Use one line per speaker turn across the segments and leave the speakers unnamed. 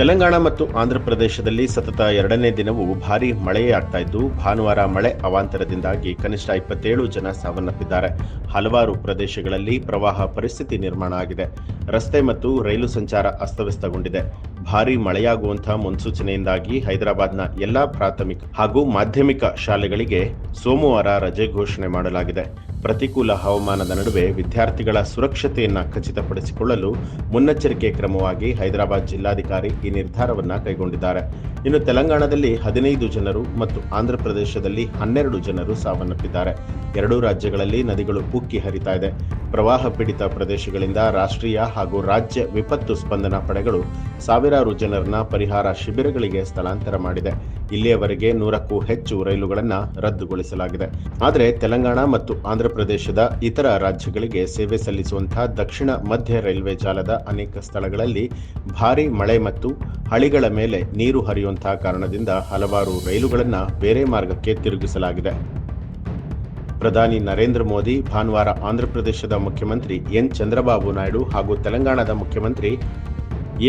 ತೆಲಂಗಾಣ ಮತ್ತು ಆಂಧ್ರಪ್ರದೇಶದಲ್ಲಿ ಸತತ ಎರಡನೇ ದಿನವೂ ಭಾರೀ ಮಳೆಯಾಗ್ತಾ ಇದ್ದು, ಭಾನುವಾರ ಮಳೆ ಅವಾಂತರದಿಂದಾಗಿ ಕನಿಷ್ಠ ಇಪ್ಪತ್ತೇಳು ಜನ ಸಾವನ್ನಪ್ಪಿದ್ದಾರೆ. ಹಲವಾರು ಪ್ರದೇಶಗಳಲ್ಲಿ ಪ್ರವಾಹ ಪರಿಸ್ಥಿತಿ ನಿರ್ಮಾಣ ಆಗಿದೆ. ರಸ್ತೆ ಮತ್ತು ರೈಲು ಸಂಚಾರ ಅಸ್ತವ್ಯಸ್ತಗೊಂಡಿದೆ. ಭಾರೀ ಮಳೆಯಾಗುವಂತಹ ಮುನ್ಸೂಚನೆಯಿಂದಾಗಿ ಹೈದರಾಬಾದ್ನ ಎಲ್ಲಾ ಪ್ರಾಥಮಿಕ ಹಾಗೂ ಮಾಧ್ಯಮಿಕ ಶಾಲೆಗಳಿಗೆ ಸೋಮವಾರ ರಜೆ ಘೋಷಣೆ ಮಾಡಲಾಗಿದೆ. ಪ್ರತಿಕೂಲ ಹವಾಮಾನದ ನಡುವೆ ವಿದ್ಯಾರ್ಥಿಗಳ ಸುರಕ್ಷತೆಯನ್ನ ಖಚಿತಪಡಿಸಿಕೊಳ್ಳಲು ಮುನ್ನೆಚ್ಚರಿಕೆ ಕ್ರಮವಾಗಿ ಹೈದರಾಬಾದ್ ಜಿಲ್ಲಾಧಿಕಾರಿ ಈ ನಿರ್ಧಾರವನ್ನ ಕೈಗೊಂಡಿದ್ದಾರೆ. ಇನ್ನು ತೆಲಂಗಾಣದಲ್ಲಿ ಹದಿನೈದು ಜನರು ಮತ್ತು ಆಂಧ್ರಪ್ರದೇಶದಲ್ಲಿ ಹನ್ನೆರಡು ಜನರು ಸಾವನ್ನಪ್ಪಿದ್ದಾರೆ. ಎರಡೂ ರಾಜ್ಯಗಳಲ್ಲಿ ನದಿಗಳು ಉಕ್ಕಿ ಹರಿತಾ ಇದೆ. ಪ್ರವಾಹ ಪೀಡಿತ ಪ್ರದೇಶಗಳಿಂದ ರಾಷ್ಟ್ರೀಯ ಹಾಗೂ ರಾಜ್ಯ ವಿಪತ್ತು ಸ್ಪಂದನಾ ಪಡೆಗಳು ಸಾವಿರಾರು ಜನರನ್ನ ಪರಿಹಾರ ಶಿಬಿರಗಳಿಗೆ ಸ್ಥಳಾಂತರ ಮಾಡಿದೆ. ಇಲ್ಲಿಯವರೆಗೆ ನೂರಕ್ಕೂ ಹೆಚ್ಚು ರೈಲುಗಳನ್ನು ರದ್ದುಗೊಳಿಸಲಾಗಿದೆ. ಆದರೆ ತೆಲಂಗಾಣ ಮತ್ತು ಆಂಧ್ರಪ್ರದೇಶದ ಇತರ ರಾಜ್ಯಗಳಿಗೆ ಸೇವೆ ಸಲ್ಲಿಸುವಂತಹ ದಕ್ಷಿಣ ಮಧ್ಯ ರೈಲ್ವೆ ಜಾಲದ ಅನೇಕ ಸ್ಥಳಗಳಲ್ಲಿ ಭಾರೀ ಮಳೆ ಮತ್ತು ಹಳಿಗಳ ಮೇಲೆ ನೀರು ಹರಿಯುವಂತಹ ಕಾರಣದಿಂದ ಹಲವಾರು ರೈಲುಗಳನ್ನು ಬೇರೆ ಮಾರ್ಗಕ್ಕೆ ತಿರುಗಿಸಲಾಗಿದೆ. ಪ್ರಧಾನಿ ನರೇಂದ್ರ ಮೋದಿ, ಭಾನುವಾರ ಆಂಧ್ರಪ್ರದೇಶದ ಮುಖ್ಯಮಂತ್ರಿ ಎನ್. ಚಂದ್ರಬಾಬು ನಾಯ್ಡು ಹಾಗೂ ತೆಲಂಗಾಣದ ಮುಖ್ಯಮಂತ್ರಿ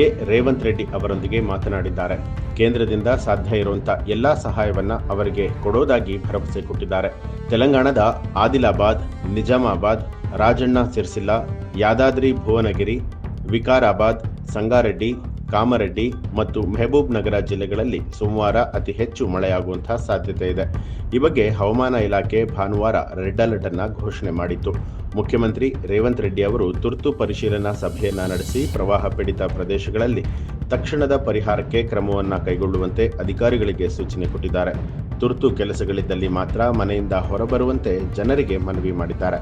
ಎ. ರೇವಂತ್ ರೆಡ್ಡಿ ಅವರೊಂದಿಗೆ ಮಾತನಾಡಿದ್ದಾರೆ. ಕೇಂದ್ರದಿಂದ ಸಾಧ್ಯ ಇರುವಂತಹ ಎಲ್ಲಾ ಸಹಾಯವನ್ನ ಅವರಿಗೆ ಕೊಡೋದಾಗಿ ಭರವಸೆ ಕೊಟ್ಟಿದ್ದಾರೆ. ತೆಲಂಗಾಣದ ಆದಿಲಾಬಾದ್, ನಿಜಾಮಾಬಾದ್, ರಾಜಣ್ಣ ಸಿರ್ಸಿಲ್ಲಾ, ಯಾದಾದ್ರಿ ಭುವನಗಿರಿ, ವಿಕಾರಾಬಾದ್, ಸಂಗಾರೆಡ್ಡಿ ಕಾಮರೆಡ್ಡಿ ಮತ್ತು ಮೆಹಬೂಬ್ ನಗರ ಜಿಲ್ಲೆಗಳಲ್ಲಿ ಸೋಮವಾರ ಅತಿ ಹೆಚ್ಚು ಮಳೆಯಾಗುವಂತಹ ಸಾಧ್ಯತೆ ಇದೆ. ಈ ಬಗ್ಗೆ ಹವಾಮಾನ ಇಲಾಖೆ ಭಾನುವಾರ ರೆಡ್ ಅಲರ್ಟ್ ಅನ್ನ ಘೋಷಣೆ ಮಾಡಿತ್ತು. ಮುಖ್ಯಮಂತ್ರಿ ರೇವಂತ್ ರೆಡ್ಡಿ ಅವರು ತುರ್ತು ಪರಿಶೀಲನಾ ಸಭೆಯನ್ನ ನಡೆಸಿ ಪ್ರವಾಹ ಪೀಡಿತ ಪ್ರದೇಶಗಳಲ್ಲಿ ತಕ್ಷಣದ ಪರಿಹಾರಕ್ಕೆ ಕ್ರಮವನ್ನ ಕೈಗೊಳ್ಳುವಂತೆ ಅಧಿಕಾರಿಗಳಿಗೆ ಸೂಚನೆ ಕೊಟ್ಟಿದ್ದಾರೆ. ತುರ್ತು ಕೆಲಸಗಳಿದ್ದಲ್ಲಿ ಮಾತ್ರ ಮನೆಯಿಂದ ಹೊರಬರುವಂತೆ ಜನರಿಗೆ ಮನವಿ ಮಾಡಿದ್ದಾರೆ.